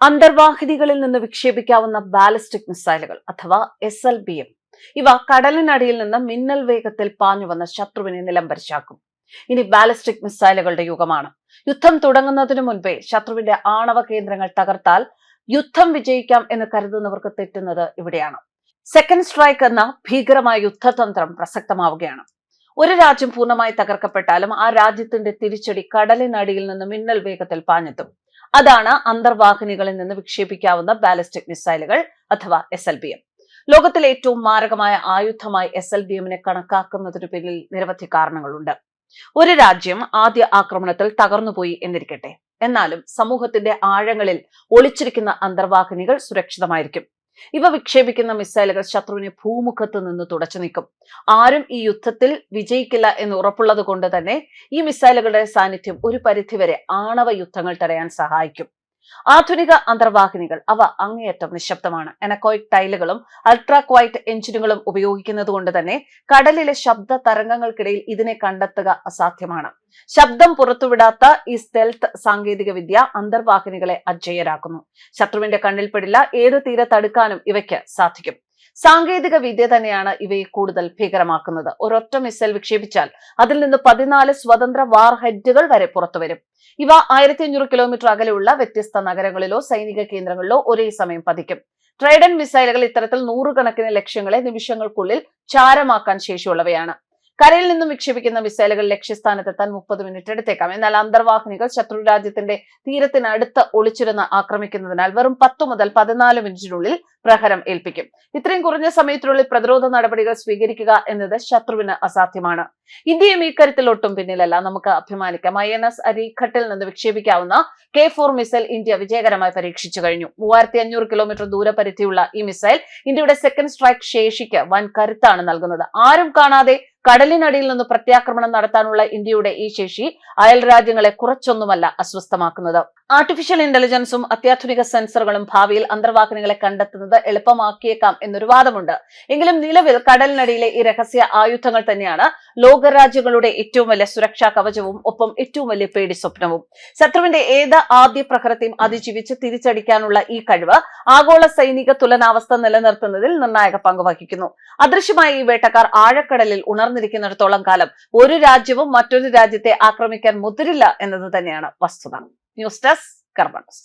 അന്തർവാഹിനികളിൽ നിന്ന് വിക്ഷേപിക്കാവുന്ന ബാലിസ്റ്റിക് മിസൈലുകൾ അഥവാ എസ് എൽ ബി എം. ഇവ കടലിനടിയിൽ നിന്ന് മിന്നൽ വേഗത്തിൽ പാഞ്ഞു വന്ന ശത്രുവിനെ നിലംപരിശാക്കും ഇനി ബാലിസ്റ്റിക് മിസൈലുകളുടെ യുഗമാണ്. യുദ്ധം തുടങ്ങുന്നതിനു മുൻപേ ശത്രുവിന്റെ ആണവ കേന്ദ്രങ്ങൾ തകർത്താൽ യുദ്ധം വിജയിക്കാം എന്ന് കരുതുന്നവർക്ക് തെറ്റുന്നത് ഇവിടെയാണ്. സെക്കൻഡ് സ്ട്രൈക്ക് എന്ന ഭീകരമായ യുദ്ധതന്ത്രം പ്രസക്തമാവുകയാണ്. ഒരു രാജ്യം പൂർണമായി തകർക്കപ്പെട്ടാലും ആ രാജ്യത്തിന്റെ തിരിച്ചടി കടലിനടിയിൽ നിന്ന് മിന്നൽ വേഗത്തിൽ പാഞ്ഞെത്തും. അതാണ് അന്തർവാഹിനികളിൽ നിന്ന് വിക്ഷേപിക്കാവുന്ന ബാലിസ്റ്റിക് മിസൈലുകൾ അഥവാ എസ് എൽ ബി എം ലോകത്തിലെ ഏറ്റവും മാരകമായ ആയുധമായി എസ് എൽ ബി എമ്മിനെ കണക്കാക്കുന്നതിന് പിന്നിൽ നിരവധി കാരണങ്ങളുണ്ട്. ഒരു രാജ്യം ആദ്യ ആക്രമണത്തിൽ തകർന്നുപോയി എന്നിരിക്കട്ടെ. എന്നാലും സമൂഹത്തിന്റെ ആഴങ്ങളിൽ ഒളിച്ചിരിക്കുന്ന അന്തർവാഹിനികൾ സുരക്ഷിതമായിരിക്കും. ഇവ വിക്ഷേപിക്കുന്ന മിസൈലുകൾ ശത്രുവിനെ ഭൂമുഖത്ത് നിന്ന് തുടച്ചു നീക്കും. ആരും ഈ യുദ്ധത്തിൽ വിജയിക്കില്ല എന്ന് ഉറപ്പുള്ളത് കൊണ്ട് തന്നെ ഈ മിസൈലുകളുടെ സാന്നിധ്യം ഒരു പരിധിവരെ ആണവ യുദ്ധങ്ങൾ തടയാൻ സഹായിക്കും. ആധുനിക അന്തർവാഹിനികൾ അവ അങ്ങേയറ്റം നിശബ്ദമാണ്. എനക്കോയിക് ടൈലുകളും അൾട്രാ ക്വൈറ്റ് എഞ്ചിനുകളും ഉപയോഗിക്കുന്നത് കൊണ്ട് തന്നെ കടലിലെ ശബ്ദ തരംഗങ്ങൾക്കിടയിൽ ഇതിനെ കണ്ടെത്തുക അസാധ്യമാണ്. ശബ്ദം പുറത്തുവിടാത്ത ഈ സ്റ്റെൽത്ത് സാങ്കേതിക വിദ്യ അന്തർവാഹിനികളെ അജയ്യരാക്കുന്നു ശത്രുവിന്റെ കണ്ണിൽപ്പെടില്ല ഏത് തീരെ തടുക്കാനും ഇവയ്ക്ക് സാധിക്കും. സാങ്കേതിക വിദ്യ തന്നെയാണ് ഇവയെ കൂടുതൽ ഭീകരമാക്കുന്നത്. ഒരൊറ്റ മിസൈൽ വിക്ഷേപിച്ചാൽ അതിൽ നിന്ന് പതിനാല് സ്വതന്ത്ര വാർ ഹെഡുകൾ വരെ പുറത്തുവരും. ഇവ ആയിരത്തി അഞ്ഞൂറ് കിലോമീറ്റർ അകലെയുള്ള വ്യത്യസ്ത നഗരങ്ങളിലോ സൈനിക കേന്ദ്രങ്ങളിലോ ഒരേ സമയം പതിക്കും. ട്രൈഡൻ മിസൈലുകൾ ഇത്തരത്തിൽ നൂറുകണക്കിന് ലക്ഷ്യങ്ങളെ നിമിഷങ്ങൾക്കുള്ളിൽ ചാരമാക്കാൻ ശേഷിയുള്ളവയാണ്. കരയിൽ നിന്നും വിക്ഷേപിക്കുന്ന മിസൈലുകൾ ലക്ഷ്യസ്ഥാനത്തെത്താൻ മുപ്പത് മിനിറ്റ് എടുത്തേക്കാം. എന്നാൽ അന്തർവാഹിനികൾ ശത്രു രാജ്യത്തിന്റെ തീരത്തിനടുത്ത് ഒളിച്ചിരുന്ന് ആക്രമിക്കുന്നതിനാൽ വെറും പത്തു മുതൽ പതിനാല് മിനിറ്റിനുള്ളിൽ പ്രഹരം ഏൽപ്പിക്കും. ഇത്രയും കുറഞ്ഞ സമയത്തിനുള്ളിൽ പ്രതിരോധ നടപടികൾ സ്വീകരിക്കുക എന്നത് ശത്രുവിന് അസാധ്യമാണ്. ഇന്ത്യയും ഇക്കാര്യത്തിൽ ഒട്ടും പിന്നിലല്ല. നമുക്ക് അഭിമാനിക്കാം. ഐ എൻ എസ് അരീഘട്ടിൽ നിന്ന് വിക്ഷേപിക്കാവുന്ന കെ ഫോർ മിസൈൽ ഇന്ത്യ വിജയകരമായി പരീക്ഷിച്ചു കഴിഞ്ഞു. മൂവായിരത്തി അഞ്ഞൂറ് കിലോമീറ്റർ ദൂരപരിധിയുള്ള ഈ മിസൈൽ ഇന്ത്യയുടെ സെക്കൻഡ് സ്ട്രൈക്ക് ശേഷിക്ക് വൻ കരുത്താണ് നൽകുന്നത്. ആരും കാണാതെ കടലിനടിയിൽ നിന്ന് പ്രത്യാക്രമണം നടത്താനുള്ള ഇന്ത്യയുടെ ഈ ശേഷി അയൽ രാജ്യങ്ങളെ കുറച്ചൊന്നുമല്ല അസ്വസ്ഥമാക്കുന്നത്. ആർട്ടിഫിഷ്യൽ ഇന്റലിജൻസും അത്യാധുനിക സെൻസറുകളും ഭാവിയിൽ അന്തർവാഹിനികളെ കണ്ടെത്തുന്നത് എളുപ്പമാക്കിയേക്കാം എന്നൊരു വാദമുണ്ട്. എങ്കിലും നിലവിൽ കടലിനടിയിലെ ഈ രഹസ്യ ആയുധങ്ങൾ തന്നെയാണ് ലോകരാജ്യങ്ങളുടെ ഏറ്റവും വലിയ സുരക്ഷാ കവചവും ഒപ്പം ഏറ്റവും വലിയ പേടി സ്വപ്നവും. ശത്രുവിന്റെ ഏത് ആദ്യ പ്രഹരത്തെയും അതിജീവിച്ച് തിരിച്ചടിക്കാനുള്ള ഈ കഴിവ് ആഗോള സൈനിക തുലനാവസ്ഥ നിലനിർത്തുന്നതിൽ നിർണായക പങ്ക് വഹിക്കുന്നു. അദൃശ്യമായ ഈ വേട്ടക്കാർ ആഴക്കടലിൽ ഉണർന്നിരിക്കുന്നിടത്തോളം കാലം ഒരു രാജ്യവും മറ്റൊരു രാജ്യത്തെ ആക്രമിക്കാൻ മുതിരില്ല എന്നത് തന്നെയാണ് വസ്തുത. News desk കർബൺസ്